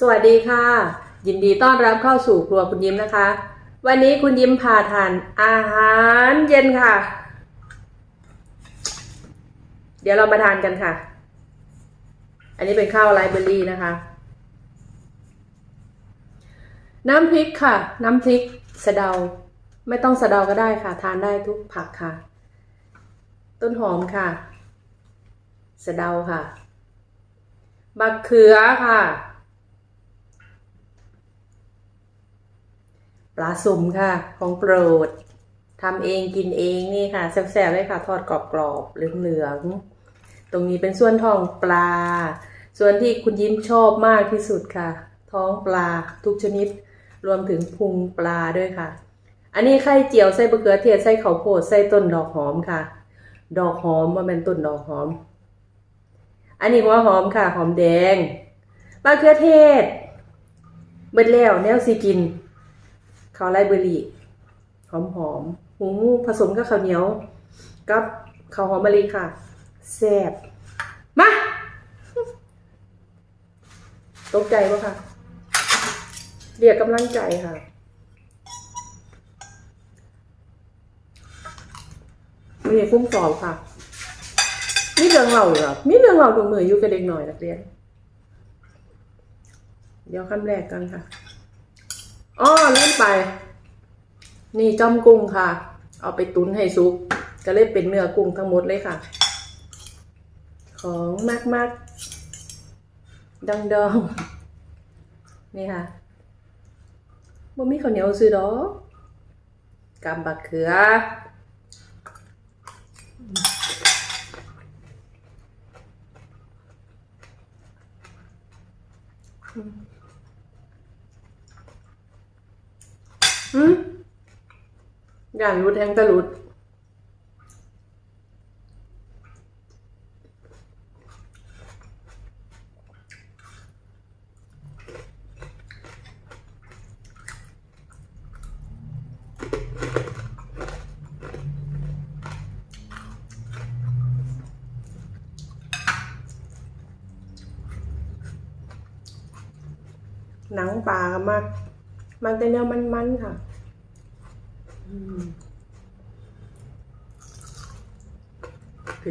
สวัสดีค่ะ ยินดีต้อนรับเข้าสู่ครัวคุณยิ้มนะคะ วันนี้คุณยิ้มพาทานอาหารเย็นค่ะ เดี๋ยวเรามาทานกันค่ะ อันนี้เป็นข้าวไรเบอรี่นะคะ น้ำพริกค่ะ น้ำพริกสะเดา ไม่ต้องสะเดาก็ได้ค่ะ ทานได้ทุกผักค่ะ ต้นหอมค่ะ สะเดาค่ะบักเขือค่ะ ปลาสุ่มค่ะ ของโปรดทำเองกินเองนี่ค่ะแซ่บๆเลยค่ะ ทอดกรอบๆเหลืองๆตรงนี้เป็นส่วนท้องปลา ส่วนที่คุณยิ้มชอบมากที่สุดค่ะ ท้องปลาทุกชนิด รวมถึงพุงปลาด้วยค่ะ อันนี้ไข่เจียวใส่บะเขือเทศใส่ข้าวโพดใส่ต้นดอกหอมค่ะ ดอกหอมว่าเป็นต้นดอกหอม อันนี้หัวหอมค่ะ หอมแดงบะเขือเทศเบิดแล้วแนวสิกิน ข้าวไรเบอรี่หอมหอมหุงผสมกับข้าวเหนียว กับข้าวหอมมะลิค่ะแซ่บมาตกใจปะค่ะเรียกกำลังใจค่ะมีคุ้มสอบค่ะมีเรื่องเราเหรอมีเรื่องเราดูมืออยู่กับเด็กหน่อยนักเรียน เดี๋ยวคำแรกกันค่ะ อ้อเล่นไป นี่จ้อมกุ้งค่ะ เอาไปตุ้นให้ซุปก็เลยเป็นเนื้อกุ้งทั้งหมดเลยค่ะ ของมากมากๆดังดองๆนี่ค่ะบ่มีข้าวเหนียวซื้อดอกกำบักเขืออืม อย่างรุดแทงตะลุดหนังปลาก็มาก มันเป็นแนวมันๆค่ะ อืม กิ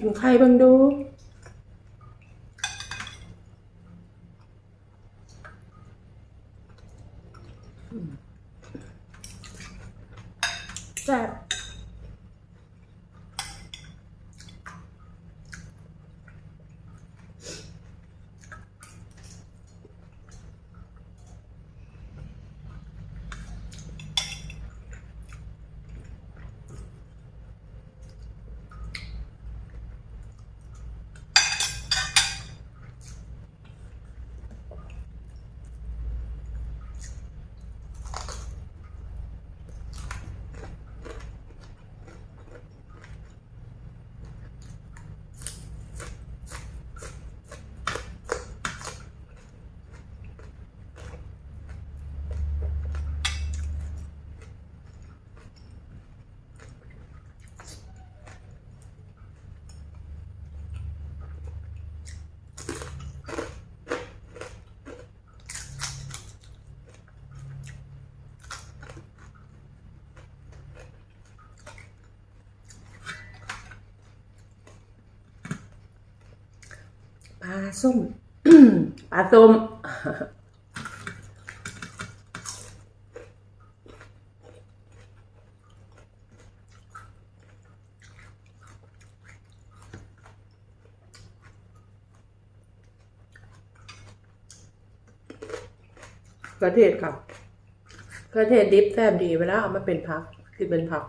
กินไข่เบังดู ส้ม ปลาส้ม กระเทศค่ะกระเทศดิบแซ่บดีเวลาเอามาเป็นพักคือเป็นผัก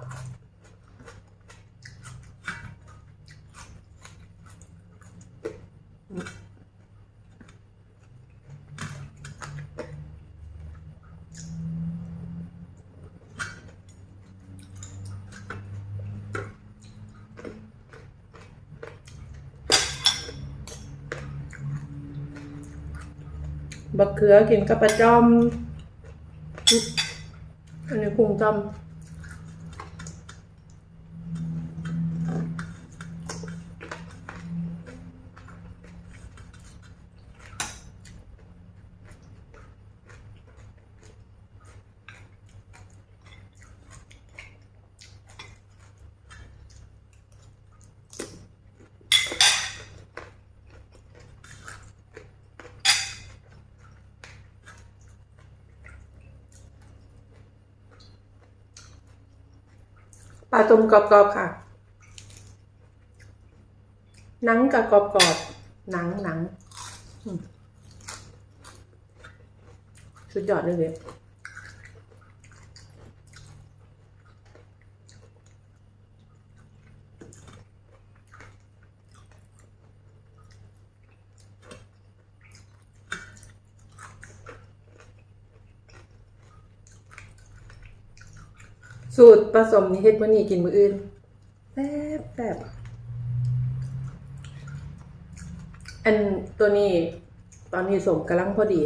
บักเขือกินกับปลาจอมอันนี้กุ้งจอม ปลาต้มกรอบๆค่ะ หนังกับกรอบๆหนังหนังสุดยอดเลยเนี่ย สูตรผสมนี่เฮ็ดวันนี้กินมื้ออื่นแซ่บแซ่บอันตัวนี้ ตอนนี้สมกำลังพอดี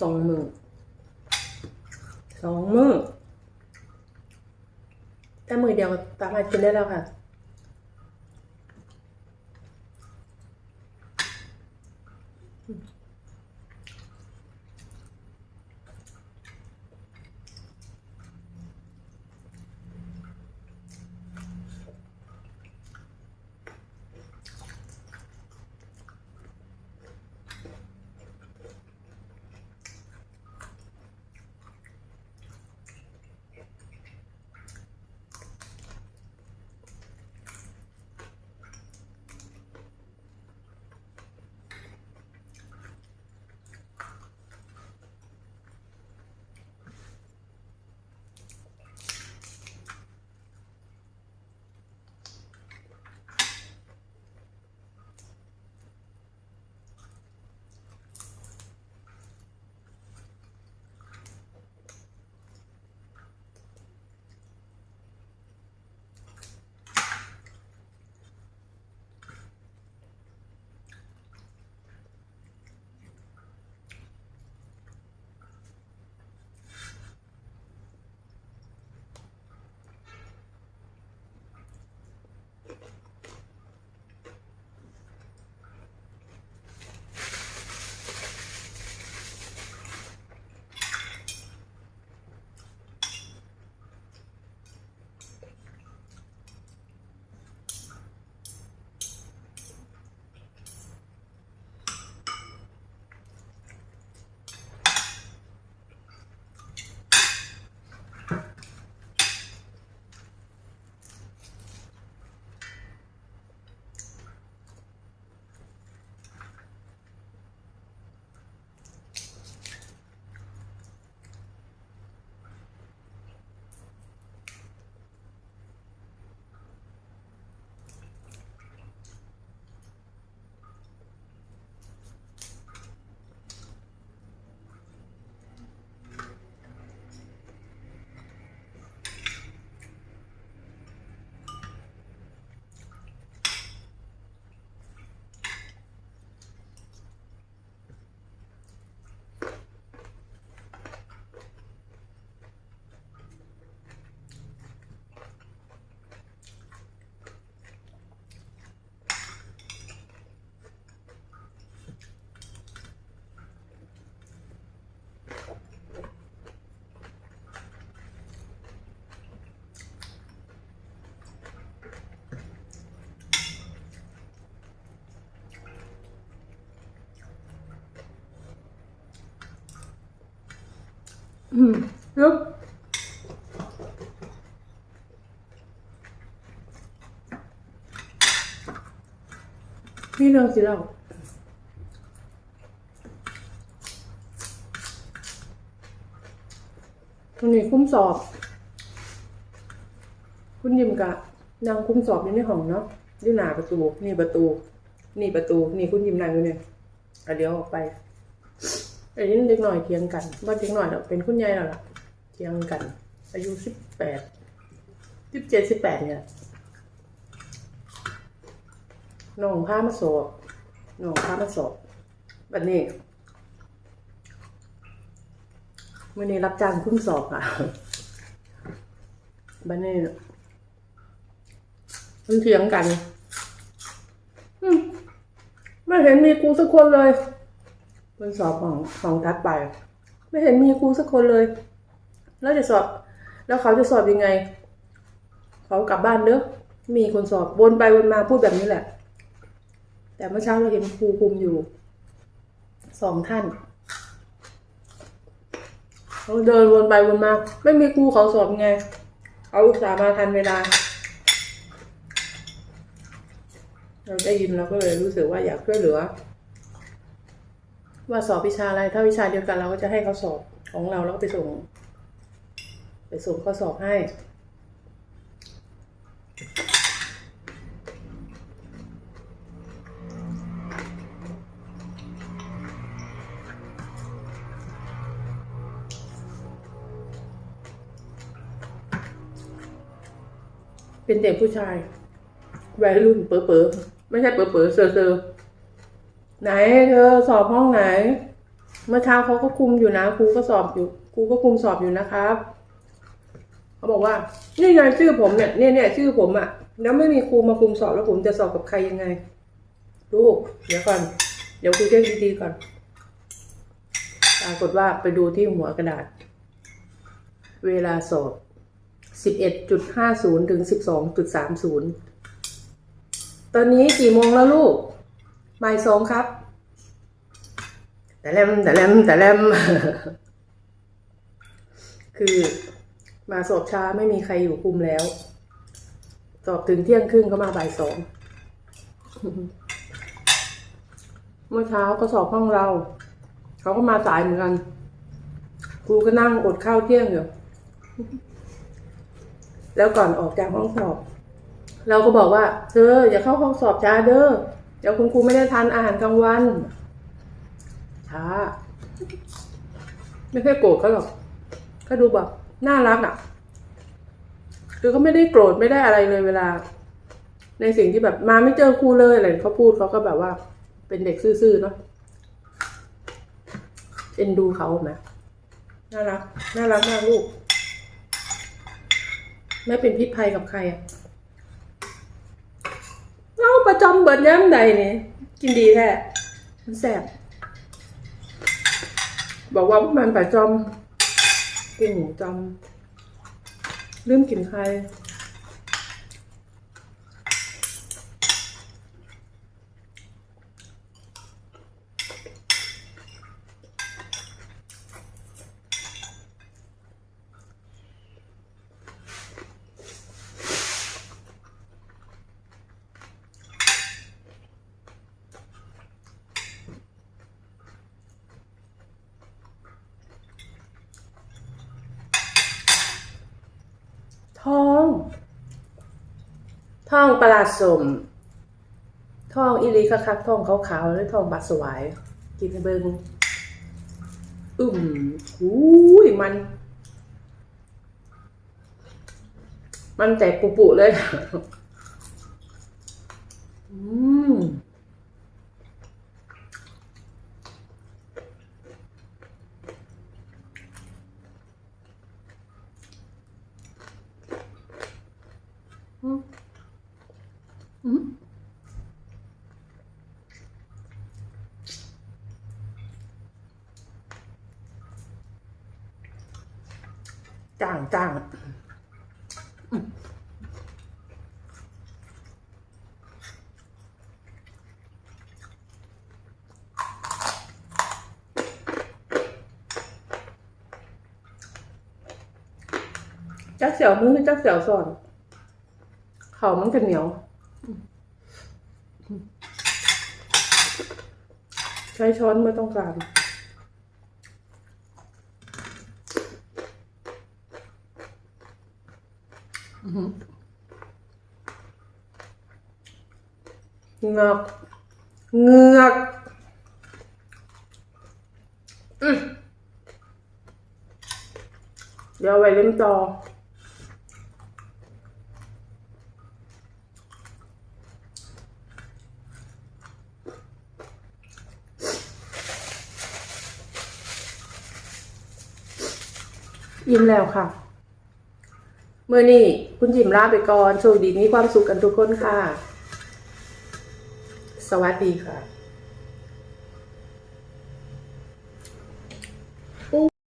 สองมือสองมือแต่มือเดียวสามารถกินได้แล้วค่ะ อืมลุกนี่เรื่องสิเราตรงนี้คุ้มสอบ คุณยิมกะนางคุ้มสอบอยู่ในห้องเนาะอยู่หน้าประตู นี่ประตู นี่ประตู นี่คุณยิมนางอยู่เนี่ยเดี๋ยวออกไป ไอ้นี่เด็กหน่อยเถียงกันบ้านเด็กหน่อยเราเป็นคุณยายแล้วล่ะเถียงกัน อายุสิบแปดสิบเจ็ดสิบแปดเนี่ยน้องพามาสอบน้องพามาสอบแบบนี้วันนี้รับจ้างคุ้มสอบค่ะบันนี้มันเถียงกัน ไม่เห็นมีกูสักคนเลย มันสอบของของทัดไป ไม่เห็นมีกูสักคนเลย แล้วจะสอบ แล้วเขาจะสอบยังไง เขากลับบ้านเด้อมีคนสอบวนไปวนมาพูดแบบนี้แหละ แต่เมื่อเช้าเราเห็นครูคุมอยู่สองท่านเขาเดินวนไปวนมา ไม่มีครูเขาสอบไงเขาอุตส่าห์มาทันเวลา เราได้ยินเราก็เลยรู้สึกว่าอยากช่วยเหลือ ว่าสอบวิชาอะไร ถ้าวิชาเดียวกันเราก็จะให้เขาสอบของเราแล้วก็ไปส่ง ไปส่งข้อสอบให้ เป็นเด็กผู้ชายวัยรุ่นเป๋อๆไม่ใช่เป๋อๆเซอเซอร์ ไหนเธอสอบห้องไหน เมื่อเช้าเขาก็คุมอยู่นะครูก็สอบอยู่ครูก็คุมสอบอยู่นะครับ เขาบอกว่า นี่ไงชื่อผมเนี่ยเนี่ยเนี่ยชื่อผมอะ่ะ แล้วไม่มีครูมาคุมสอบแล้วผมจะสอบกับใครยังไงลูกเดี๋ยวก่อน เดี๋ยวครูเช็คดีๆก่อนปรากฏว่าไปดูที่หัวกระดาษ เวลาสอบสิบเอ็ดจุดห้าศูนย์ถึงสิบสองจุดสามศูนย์ตอนนี้กี่โมงแล้วลูก บ่ายสองครับ แต่แลมแต่แลมแต่แลมคือมาสอบช้าไม่มีใครอยู่คุมแล้ว สอบถึงเที่ยงครึ่งก็มาบ่ายสองเมื่อเช้าก็สอบห้องเรา เขาก็มาสายเหมือนกันครูก็นั่งอดข้าวเที่ยงอยู่แล้วก่อนออกจากห้องสอบ เราก็บอกว่า เธออย่าเข้าห้องสอบช้าเด้อ เดี๋ยวคุณครูไม่ได้ทานอาหารกลางวันช้าไม่ใช่โกรธเขาหรอก ก็ดูแบบน่ารักอะ คือเขาไม่ได้โกรธไม่ได้อะไรเลยเวลา ในสิ่งที่แบบมาไม่เจอครูเลยอะไรเขาพูดเขาก็แบบว่า เป็นเด็กซื่อๆเนาะเอ็นดูเขาไหมน่ารัก น่ารักมากลูก ไม่เป็นพิษภัยกับใครอะเอาประ จอมเบิดย้ำใดนี่กินดีแท้มันแสบบอกว่ามันปจอมกุ้งหมูจอมลืมกินใคร ทอง ทองประหลาดสมทองอิลีคักๆทองขาวๆแล้วทองบาสวาย กินให้เบิงอึมหูยมัน มันแตกปุบๆเลยอืม อืมอืม จ้างจ้างอืมจักเสี่ยวมือจักเสี่ยวสอนเขามันจะเหนียว ใช้ช้อนไม่ต้องการ เงือกเงือกเดี๋ยวไว้เล่มจอยิ้มแล้วค่ะ เมื่อนี้คุณจิมลาไปก่อนโชคดีมีความสุขกันทุกคนค่ะ วัสดีค่ะ